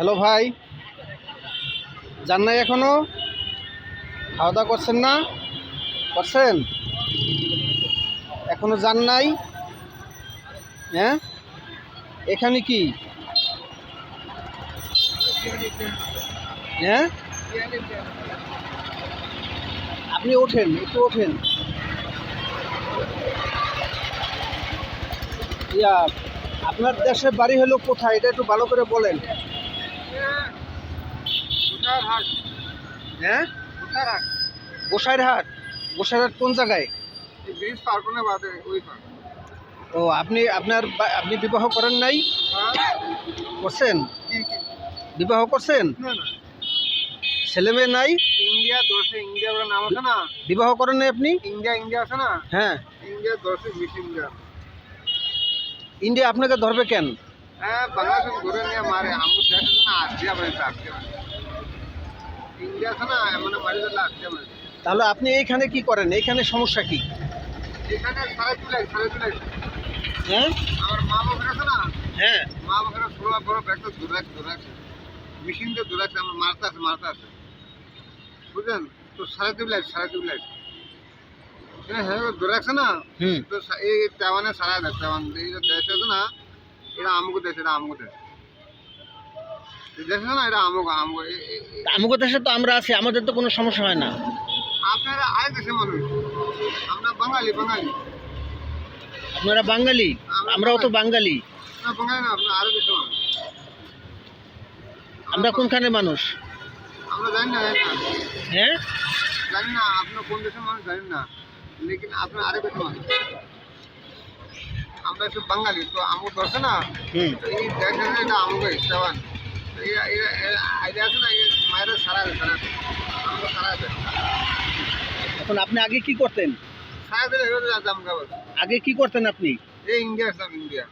Hello ভাই। যান নাই এখনও? খাওয়া দাওয়া করছেন না? করছেন? এখনও যান নাই? হ্যাঁ? এখানে কি? হ্যাঁ? আপনি ওঠেন, একটু ওঠেন। ইয়া, আপনার দেশের বাড়ি হলো কোথায়? এটা একটু ভালো করে বলেন। হ্যাঁ? গোসাইরহাট। গোসাইরহাট? কোন জায়গায়? ও আপনি আপনার আপনি বিবাহ করেন নাই? করছেন? বিবাহ করছেন? ছেলে মেয়ে নাই? ইন্ডিয়া দর্শে ইন্ডিয়া বলে নাম আছে না? বিবাহ করেন নাই আপনি? ইন্ডিয়া ইন্ডিয়া আছে না? হ্যাঁ। ইন্ডিয়া দর্শে মিস ইন্ডিয়া। ইন্ডিয়া আপনাকে ধরবে কেন? হ্যাঁ বাংলাদেশ ঘুরে নিয়ে মারে। না ইন্ডিয়া না মানে মারি দিলে তাহলে আপনি এইখানে কি করেন? এইখানে সমস্যা কি? এখানে সাড়ে তুলাই সাড়ে হ্যাঁ? আমার মা বাবার আছে না? হ্যাঁ। মা ষোলো বড় ব্যাগটা ধরে রাখছে ধরে রাখছে। মেশিন দিয়ে ধরে রাখছে আমার মারতে আছে মারতে আছে। বুঝলেন? তো সাড়ে তুলাই সাড়ে তুলাই হ্যাঁ হ্যাঁ ধরে রাখছে না? হুম। তো এই তেওয়ানে সারা দেয় তেওয়ান এই দেশ আছে না এটা আমগো দেশ এটা আমগো দেশ। না এটা দেশে তো আমরা আছি আমাদের তো কোনো সমস্যা হয় না। আপনারা আরেক দেশের মানুষ। আমরা বাঙালি বাঙালি। আপনারা বাঙালি? আমরাও তো বাঙালি। না বাঙালি না আপনার আরও দেশের মানুষ। আমরা কোনখানে মানুষ? আমরা জানি না জানি না। হ্যাঁ? জানি না আপনার কোন দেশের মানুষ জানি না। লেকিন আপনার আরেক দেশের মানুষ। আমরা একটু বাঙালি তো আমগো দর্শে না? এই আছে এটা আইডিয়া আছে না সারা দেয় সারা দেয় সারা দেয় এখন আপনি আগে কি করতেন? সারা দিলে আগে কি করতেন আপনি? এই ইন্ডিয়া আসলাম ইন্ডিয়া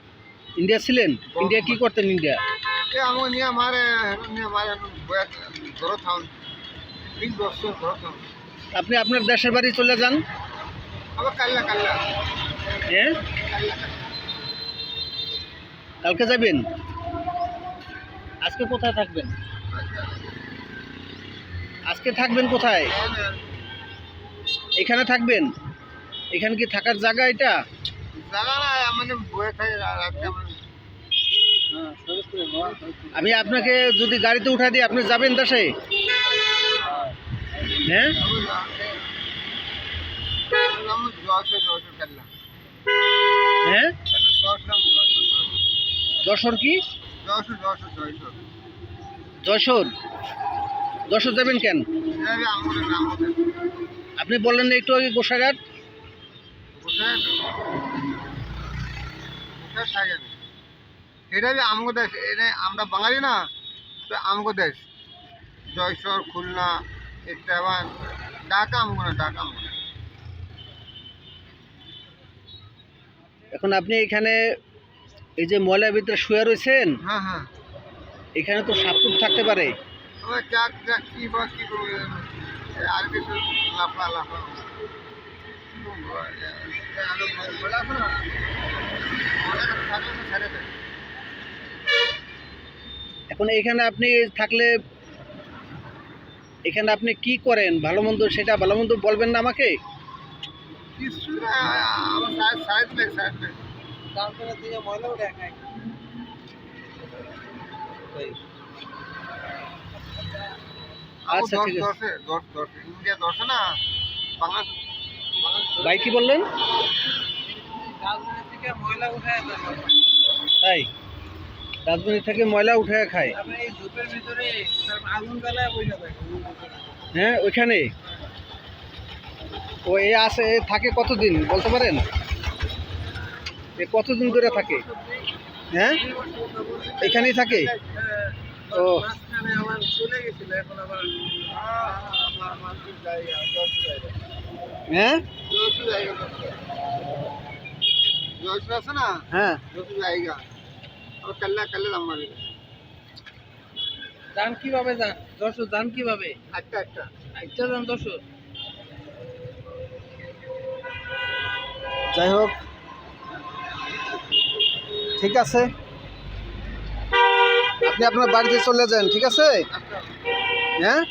ইন্ডিয়া ছিলেন? ইন্ডিয়া কি করতেন ইন্ডিয়া আমাকে নিয়ে নিয়ে মারে বয়া ঘর থাউন বিশ বছর ঘর থাউন আপনি আপনার দেশের বাড়ি চলে যান। আবার কাল্লা কাল্লা। হ্যাঁ? কাল্লা। কালকে যাবেন? আজকে কোথায় থাকবেন? আজকে থাকবেন কোথায়? এখানে থাকবেন? এখানে কি থাকার জায়গা এটা? আমি আপনাকে যদি গাড়িতে উঠাই দিই, আপনি যাবেন দেশে? হ্যাঁ? হ্যাঁ? যশোর কি? যশোর যশোর যাবেন কেন? আমাদের আপনি বললেন একটু আগে না এটা যে আমগো দেশ। এটা আমরা বাঙালি না তো আমগো দেশ। জয়সর খুলনা ইত্যাবান ঢাকা আমগো না ঢাকা আমগো এখন আপনি এখানে এই যে ময়লার ভিতরে শুয়ে রয়েছেন? হ্যাঁ হ্যাঁ। এখানে তো সাপটুপ থাকতে পারে। এখন এখানে আপনি থাকলে এখানে আপনি কি করেন? ভালো মন্দ সেটা ভালো মন্দ বলবেন না আমাকে? কিছু না আমার সাইড সাইড লেগ আচ্ছা, ঠিক আছে। দশে দশ দশ। ইন্ডিয়া দশে না? বাংলা ভাই কি বললেন? ময়লা উঠায় তাই? রাজধানী থেকে ময়লা উঠে খায়। এই ধূপের ভিতরে আগুন জ্বালায় বসে থাকে হ্যাঁ ওইখানে। ও এ আসে এ থাকে কতদিন? বলতে পারেন? এ কতদিন ধরে থাকে? হ্যাঁ? এখানেই থাকে? ও। হ্যাঁ? আছে না? হ্যাঁ। জায়গা। আর কাল্লা কাল্লা দাম যান কীভাবে যান যশোর যান কীভাবে? একটা একটা একটা যান যশোর যাই হোক ঠিক আছে? আপনি আপনার বাড়িতে চলে যান ঠিক আছে? হ্যাঁ?